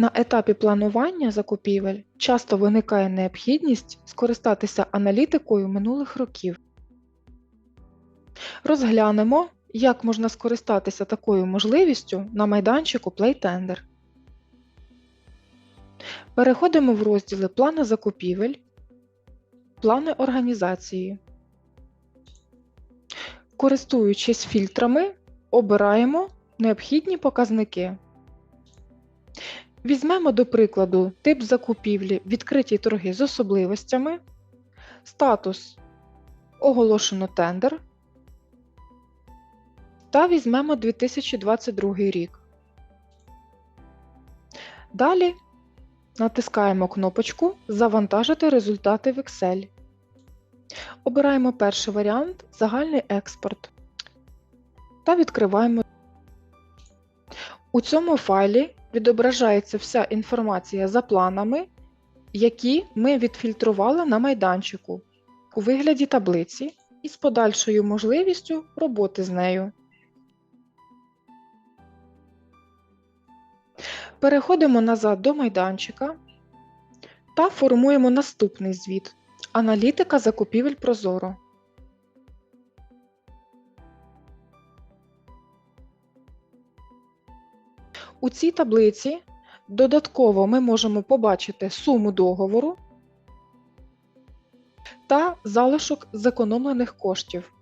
На етапі планування закупівель часто виникає необхідність скористатися аналітикою минулих років. Розглянемо, як можна скористатися такою можливістю на майданчику PlayTender. Переходимо в розділи Плани закупівель, Плани організації. Користуючись фільтрами, обираємо необхідні показники. Візьмемо до прикладу тип закупівлі відкриті торги з особливостями, статус оголошено тендер та візьмемо 2022 рік. Далі натискаємо кнопочку Завантажити результати в Excel. Обираємо перший варіант Загальний експорт та відкриваємо. У цьому файлі відображається вся інформація за планами, які ми відфільтрували на майданчику у вигляді таблиці і з подальшою можливістю роботи з нею. Переходимо назад до майданчика та формуємо наступний звіт Аналітика закупівель Прозоро. У цій таблиці додатково ми можемо побачити суму договору та залишок зекономлених коштів.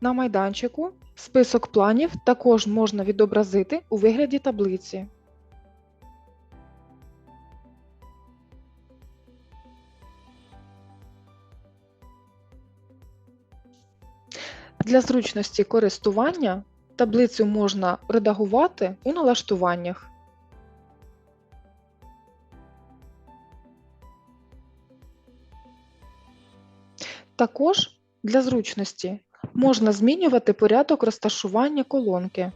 На майданчику список планів також можна відобразити у вигляді таблиці. Для зручності користування таблицю можна редагувати у налаштуваннях. Також для зручності можна змінювати порядок розташування колонки.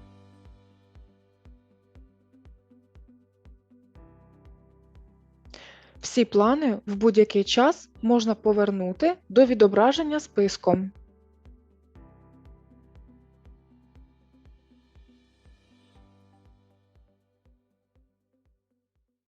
Всі плани в будь-який час можна повернути до відображення списком.